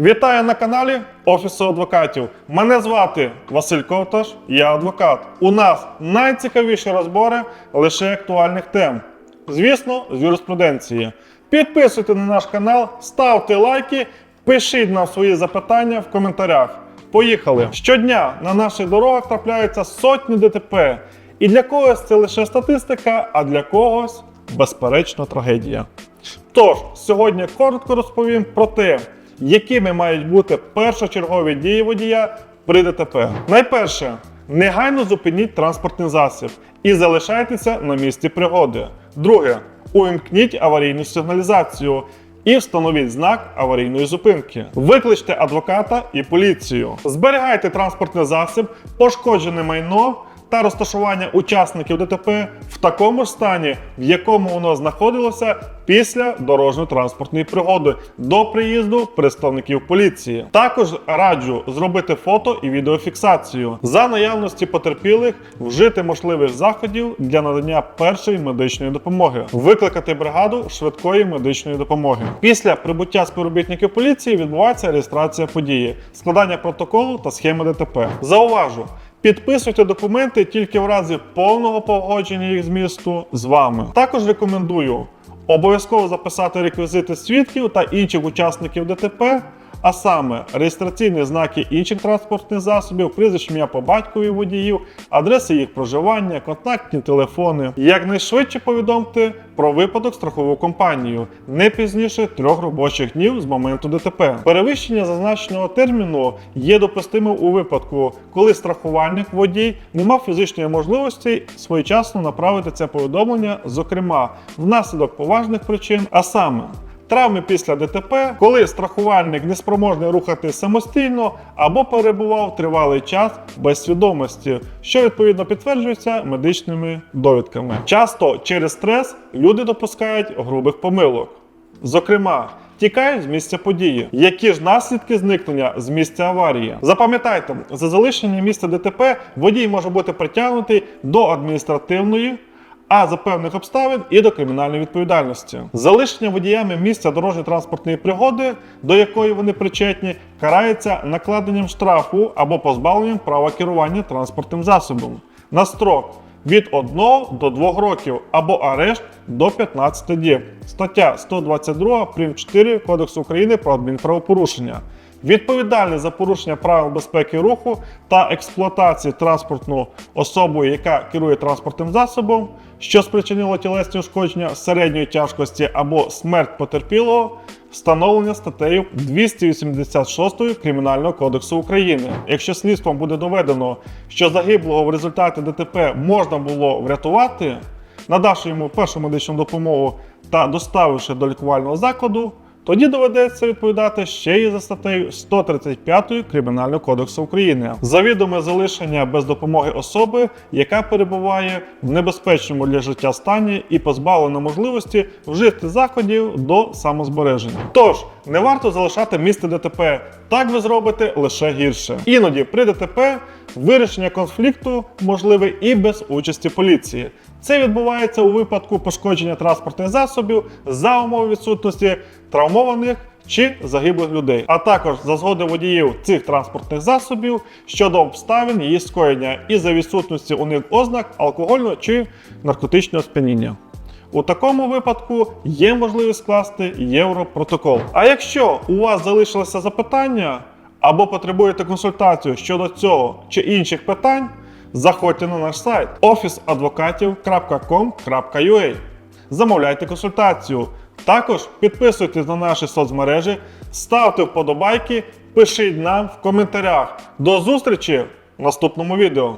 Вітаю на каналі Офісу адвокатів. Мене звати Василь Ковташ, я адвокат. У нас найцікавіші розбори лише актуальних тем. Звісно, з юриспруденції. Підписуйте на наш канал, ставте лайки, пишіть нам свої запитання в коментарях. Поїхали! Щодня на наших дорогах трапляються сотні ДТП. І для когось це лише статистика, а для когось безперечно трагедія. Тож, сьогодні коротко розповім про те, якими мають бути першочергові дії водія при ДТП. Найперше, негайно зупиніть транспортний засіб і залишайтеся на місці пригоди. Друге, увімкніть аварійну сигналізацію і встановіть знак аварійної зупинки. Викличте адвоката і поліцію. Зберігайте транспортний засіб, пошкоджене майно та розташування учасників ДТП в такому ж стані, в якому воно знаходилося після дорожньо-транспортної пригоди до приїзду представників поліції. Також раджу зробити фото і відеофіксацію за наявності потерпілих, вжити можливих заходів для надання першої медичної допомоги, викликати бригаду швидкої медичної допомоги. Після прибуття співробітників поліції відбувається реєстрація події, складання протоколу та схеми ДТП. Зауважу. Підписуйте документи тільки в разі повного погодження їх змісту з вами. Також рекомендую обов'язково записати реквізити свідків та інших учасників ДТП, а саме реєстраційні знаки інших транспортних засобів, прізвище ім'я по батькові водіїв, адреси їх проживання, контактні телефони. Якнайшвидше повідомте про випадок страхову компанію не пізніше трьох робочих днів з моменту ДТП. Перевищення зазначеного терміну є допустимим у випадку, коли страхувальник водій не мав фізичної можливості своєчасно направити це повідомлення, зокрема внаслідок поважних причин, а саме. Травми після ДТП, коли страхувальник неспроможний рухати самостійно або перебував тривалий час без свідомості, що відповідно підтверджується медичними довідками. Часто через стрес люди допускають грубих помилок. Зокрема, тікають з місця події. Які ж наслідки зникнення з місця аварії? Запам'ятайте, за залишення місця ДТП водій може бути притягнутий до адміністративної а за певних обставин і до кримінальної відповідальності. Залишення водіями місця дорожньо-транспортної пригоди, до якої вони причетні, карається накладенням штрафу або позбавленням права керування транспортним засобом на строк від 1 до 2 років або арешт до 15 діб. Стаття 122 прим. 4 Кодексу України про адмінправопорушення. Відповідальний за порушення правил безпеки руху та експлуатації транспортну особою, яка керує транспортним засобом, що спричинило тілесні ушкодження середньої тяжкості або смерть потерпілого, встановлення статтею 286 Кримінального кодексу України. Якщо слідством буде доведено, що загиблого в результаті ДТП можна було врятувати, надавши йому першу медичну допомогу та доставивши до лікувального закладу, тоді доведеться відповідати ще й за статтею 135 Кримінального кодексу України. Завідоме залишення без допомоги особи, яка перебуває в небезпечному для життя стані і позбавлена можливості вжити заходів до самозбереження. Тож не варто залишати місце ДТП. Так ви зробите лише гірше. Іноді при ДТП вирішення конфлікту можливе і без участі поліції. Це відбувається у випадку пошкодження транспортних засобів за умови відсутності травмованих чи загиблих людей, а також за згоди водіїв цих транспортних засобів щодо обставин її скоєння і за відсутності у них ознак алкогольного чи наркотичного сп'яніння. У такому випадку є можливість скласти європротокол. А якщо у вас залишилося запитання або потребуєте консультацію щодо цього чи інших питань, заходьте на наш сайт officeadvokatів.com.ua Замовляйте консультацію. Також підписуйтесь на наші соцмережі, ставте вподобайки, пишіть нам в коментарях. До зустрічі в наступному відео.